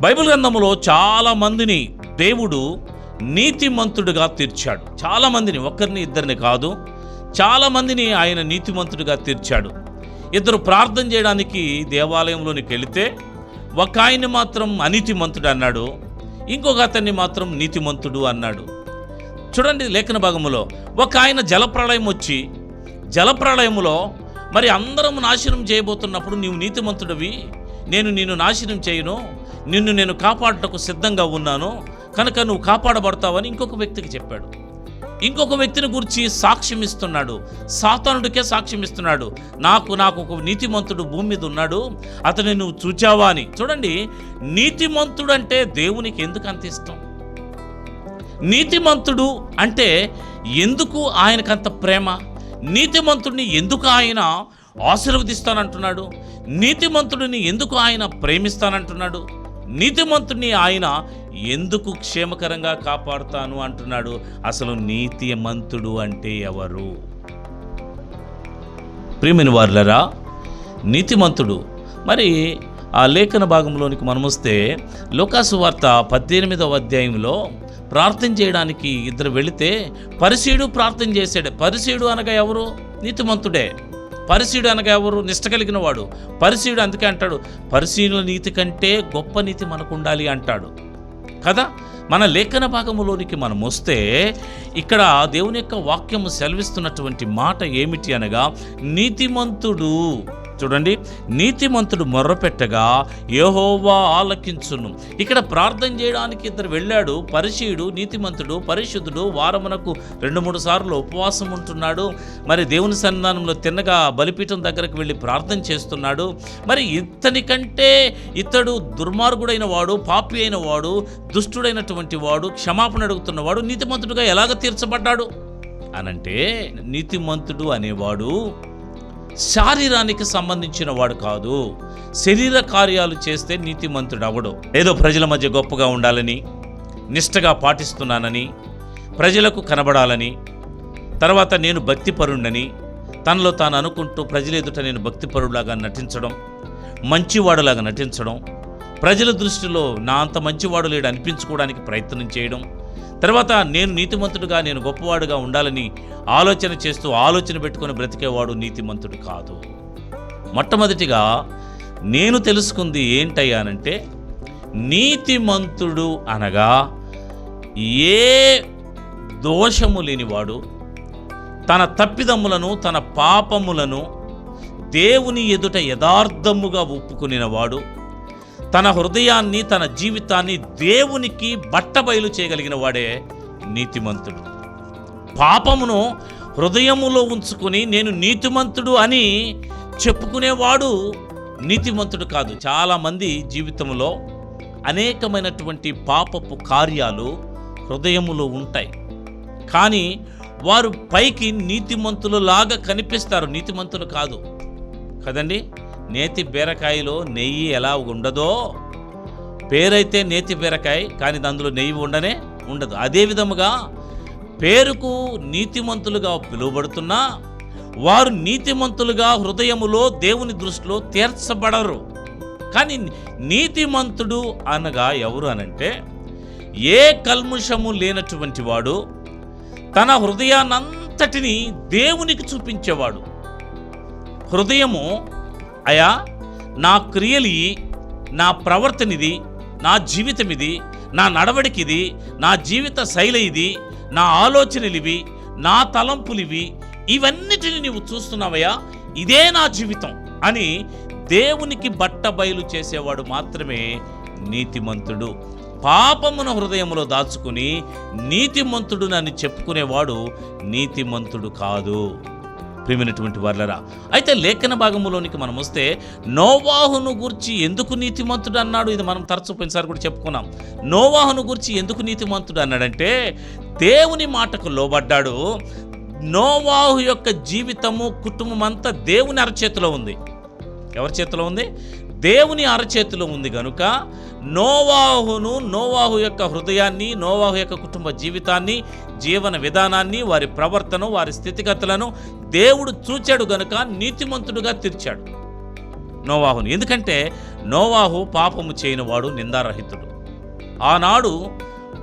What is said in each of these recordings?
Bible గ్రంథంలో చాలా మందిని దేవుడు నీతిమంతుడుగా తీర్చాడు. చాలా మందిని ఒక్కరిని ఇద్దరిని కాదు చాలా మందిని ఆయన నీతిమంతుడిగా తీర్చాడు. ఇద్దరు ప్రార్థన చేయడానికి దేవాలయంలోనికి వెళితే ఒక ఆయన్ని మాత్రం అనీతిమంతుడు అన్నాడు ఇంకొక అతన్ని మాత్రం నీతిమంతుడు అన్నాడు. చూడండి లేఖన భాగములో ఒక ఆయన జలప్రళయం వచ్చి జలప్రళయములో మరి అందరం నాశనం చేయబోతున్నప్పుడు నీవు నీతిమంతుడివి? నేను నిన్ను నాశనం చేయను? నిన్ను నేను కాపాడటకు సిద్ధంగా ఉన్నాను. కనుక నువ్వు కాపాడబడతావని ఇంకొక వ్యక్తికి చెప్పాడు. ఇంకొక వ్యక్తిని గురించి సాక్ష్యం ఇస్తున్నాడు సాతానుడికే సాక్ష్యం ఇస్తున్నాడు నాకు నాకు ఒక నీతిమంతుడు భూమి మీద ఉన్నాడు. అతని నువ్వు చూచావా అని. చూడండి నీతిమంతుడు అంటే దేవునికి ఎందుకు అంత ఇష్టం? నీతిమంతుడు అంటే ఎందుకు ఆయనకంత ప్రేమ? నీతిమంతుడిని ఎందుకు ఆయన ఆశీర్వదిస్తానంటున్నాడు? నీతిమంతుడిని ఎందుకు ఆయన ప్రేమిస్తానంటున్నాడు? నీతిమంతుని ఆయన ఎందుకు క్షేమకరంగా కాపాడుతాను అంటున్నాడు? అసలు నీతిమంతుడు అంటే ఎవరు? ప్రియమైన వార్లరా నీతిమంతుడు. మరి ఆ లేఖన భాగంలోనికి మనం వస్తే లోకాసు వార్త పద్దెనిమిదవ అధ్యాయంలో ప్రార్థన చేయడానికి ఇద్దరు వెళితే పరిశీడు ప్రార్థన చేశాడు. పరిశీడు అనగా ఎవరు? నీతిమంతుడే. పరిశీడు అనగా ఎవరు? నిష్ట కలిగిన వాడు. పరిశీడు అందుకే అంటాడు పరిశీలన నీతి కంటే గొప్ప నీతి మనకు ఉండాలి అంటాడు. కదా? మన లేఖన భాగములోనికి మనం వస్తే ఇక్కడ దేవుని యొక్క వాక్యము సెలవిస్తున్నటువంటి మాట ఏమిటి అనగా నీతిమంతుడు చూడండి నీతిమంతుడు మొర్రపెట్టగా యహోవా ఆలకించును. ఇక్కడ ప్రార్థన చేయడానికి ఇద్దరు వెళ్ళాడు. పరిశీయుడు నీతిమంతుడు పరిశుద్ధుడు వారమునకు రెండు మూడు సార్లు ఉపవాసం ఉంటున్నాడు. మరి దేవుని సన్నిధానంలో తిన్నగా బలిపీఠం దగ్గరకు వెళ్ళి ప్రార్థన చేస్తున్నాడు. మరి ఇతని కంటే ఇతడు దుర్మార్గుడైన వాడు పాపి అయిన వాడు దుష్టుడైనటువంటి వాడు క్షమాపణ అడుగుతున్నవాడు నీతిమంతుడుగా ఎలాగ తీర్చబడ్డాడు? అనంటే నీతిమంతుడు అనేవాడు శారీరానికి సంబంధించిన వాడు కాదు. శరీర కార్యాలు చేస్తే నీతిమంతుడు అవడు ఏదో ప్రజల మధ్య గొప్పగా ఉండాలని నిష్టగా పాటిస్తున్నానని ప్రజలకు కనబడాలని తర్వాత నేను భక్తిపరుణ్ణని తనలో తాను అనుకుంటూ ప్రజల ఎదుట నేను భక్తిపరులాగా నటించడం మంచివాడులాగా నటించడం ప్రజల దృష్టిలో నా అంత మంచివాడు లేడు అనిపించుకోవడానికి ప్రయత్నం చేయడం తర్వాత నేను నీతిమంతుడుగా నేను గొప్పవాడుగా ఉండాలని ఆలోచన చేస్తూ ఆలోచన పెట్టుకొని బ్రతికేవాడు నీతిమంతుడు కాదు. మొట్టమొదటిగా నేను తెలుసుకుంది ఏంటయ్యానంటే నీతిమంతుడు అనగా ఏ దోషము లేనివాడు తన తప్పిదమ్ములను తన పాపములను దేవుని ఎదుట యథార్థముగా ఒప్పుకునినవాడు తన హృదయాన్ని తన జీవితాన్ని దేవునికి బట్టబయలు చేయగలిగిన వాడే నీతిమంతుడు. పాపమును హృదయములో ఉంచుకుని నేను నీతిమంతుడు అని చెప్పుకునేవాడు నీతిమంతుడు కాదు. చాలామంది జీవితంలో అనేకమైనటువంటి పాపపు కార్యాలు హృదయములో ఉంటాయి. కానీ వారు పైకి నీతిమంతులు లాగా కనిపిస్తారు. నీతిమంతులు కాదు. కదండి? నేతి బీరకాయలో నెయ్యి ఎలా ఉండదో పేరైతే నేతి బీరకాయ కానీ అందులో నెయ్యి ఉండనే ఉండదు. అదే విధముగా పేరుకు నీతిమంతులుగా పిలువబడుతున్నా వారు నీతిమంతులుగా హృదయములో దేవుని దృష్టిలో తీర్చబడరు. కానీ నీతిమంతుడు అనగా ఎవరు అనంటే ఏ కల్ముషము లేనటువంటి వాడు తన హృదయానంతటిని దేవునికి చూపించేవాడు. హృదయము అయా నా క్రియలు నా ప్రవర్తన ఇది నా జీవితం ఇది నా నడవడికి ఇది నా జీవిత శైలి ఇది నా ఆలోచనలు ఇవి నా తలంపులు ఇవి ఇవన్నిటిని నీవు చూస్తున్నావయ్యా ఇదే నా జీవితం అని దేవునికి బట్ట బయలు చేసేవాడు మాత్రమే నీతిమంతుడు. పాపమును హృదయంలో దాచుకుని నీతిమంతుడు నన్ను చెప్పుకునేవాడు నీతిమంతుడు కాదు. ప్రియమైనటువంటి వాళ్ళరా అయితే లేఖన భాగములోనికి మనం వస్తే నోవాహును గురించి ఎందుకు నీతిమంతుడు అన్నాడు? ఇది మనం తరచు పోయినసారి కూడా చెప్పుకున్నాం. నోవాహును గురించి ఎందుకు నీతిమంతుడు అన్నాడంటే దేవుని మాటకు లోబడ్డాడు. నోవాహు యొక్క జీవితము కుటుంబం అంతా దేవుని అరచేతిలో ఉంది. ఎవరి చేతిలో ఉంది? దేవుని అరచేతిలో ఉంది కనుక నోవాహును నోవాహు యొక్క హృదయాన్ని నోవాహు యొక్క కుటుంబ జీవితాన్ని జీవన విధానాన్ని వారి ప్రవర్తన వారి స్థితిగతులను దేవుడు చూచాడు గనుక నీతిమంతుడుగా తీర్చాడు. నోవాహును. ఎందుకంటే నోవాహు పాపము చేయనివాడు నిందారహితుడు. ఆనాడు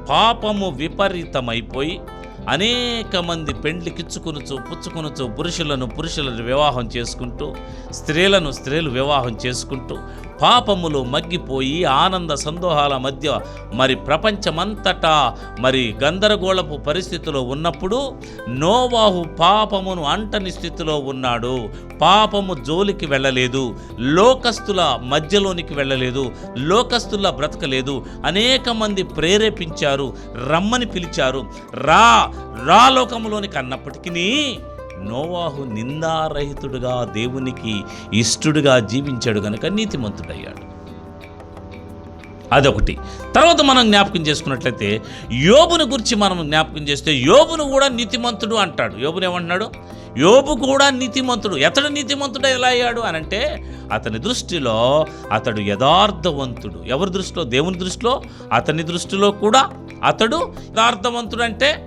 పాపము విపరీతమైపోయి అనేక మంది పెండ్లికిచ్చుకొనుచు పుచ్చుకునుచు పురుషులను పురుషులను వివాహం చేసుకుంటూ స్త్రీలను స్త్రీలు వివాహం చేసుకుంటూ పాపములు మగ్గిపోయి ఆనంద సందోహాల మధ్య మరి ప్రపంచమంతటా మరి గందరగోళపు పరిస్థితిలో ఉన్నప్పుడు నోవాహు పాపమును అంటని స్థితిలో ఉన్నాడు. పాపము జోలికి వెళ్ళలేదు. లోకస్తుల మధ్యలోనికి వెళ్ళలేదు. లోకస్తుల బ్రతకలేదు. అనేక మంది ప్రేరేపించారు. రమ్మని పిలిచారు. రా రా లోకములోనికి అన్నప్పటికీ నోవాహు నిందారహితుడుగా దేవునికి ఇష్టుడుగా జీవించాడు కనుక నీతిమంతుడయ్యాడు. అదొకటి. తర్వాత మనం జ్ఞాపకం చేసుకున్నట్లయితే యోబును గురించి మనం జ్ఞాపకం చేస్తే యోబును కూడా నీతిమంతుడు అంటాడు. యోబుని ఏమంటున్నాడు? యోబు కూడా నీతిమంతుడు. ఎతడు నీతిమంతుడు ఎలా అయ్యాడు అని అంటే అతని దృష్టిలో అతడు యథార్థవంతుడు. ఎవరి దృష్టిలో? దేవుని దృష్టిలో. అతని దృష్టిలో కూడా అతడు యథార్థవంతుడు అంటే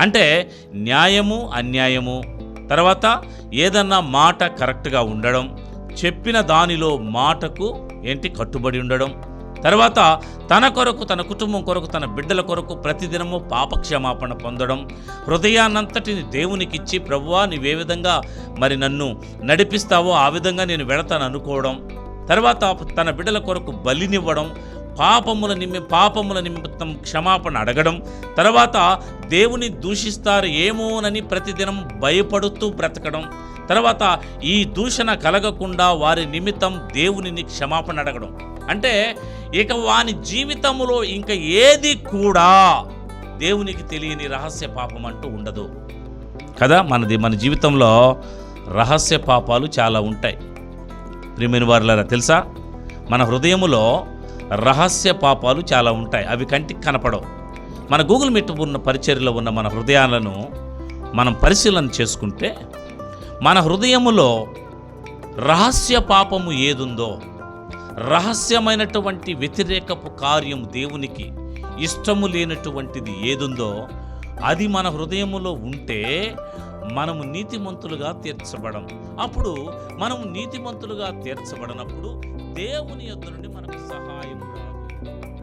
అంటే న్యాయము అన్యాయము. తర్వాత ఏదన్నా మాట కరెక్ట్గా ఉండడం చెప్పిన దానిలో మాటకు ఏంటి కట్టుబడి ఉండడం. తర్వాత తన కొరకు తన కుటుంబం కొరకు తన బిడ్డల కొరకు ప్రతిదినము పాపక్షమాపణ పొందడం. హృదయాన్నంతటిని దేవునికిచ్చి ప్రభువా నీవే విధంగా మరి నన్ను నడిపిస్తావో ఆ విధంగా నేను వెళతాను అనుకోవడం. తర్వాత తన బిడ్డల కొరకు బలినివ్వడం. పాపముల నిమి పాపముల నిమిత్తం క్షమాపణ అడగడం తర్వాత దేవుని దూషిస్తారు ఏమోనని ప్రతిదినం భయపడుతూ బ్రతకడం తర్వాత ఈ దూషణ కలగకుండా వారి నిమిత్తం దేవునిని క్షమాపణ అడగడం. అంటే ఇక వాని జీవితంలో ఇంకా ఏది కూడా దేవునికి తెలియని రహస్య పాపం అంటూ ఉండదు. కదా మనది మన జీవితంలో రహస్య పాపాలు చాలా ఉంటాయి. ప్రియమైన వారిలారా తెలుసా? మన హృదయములో రహస్య పాపాలు చాలా ఉంటాయి. అవి కంటికి కనపడవు. మన గూగుల్ మీట్ ఉన్న పరిచర్యలో ఉన్న మన హృదయాలను మనం పరిశీలన చేసుకుంటే మన హృదయములో రహస్య పాపము ఏదుందో రహస్యమైనటువంటి వ్యతిరేకపు కార్యము దేవునికి ఇష్టము లేనటువంటిది ఏదుందో అది మన హృదయములో ఉంటే మనము నీతిమంతులుగా తీర్చబడం. అప్పుడు మనము నీతిమంతులుగా తీర్చబడినప్పుడు దేవుని యొద్ద నుండి మనకు సహాయం రాదు.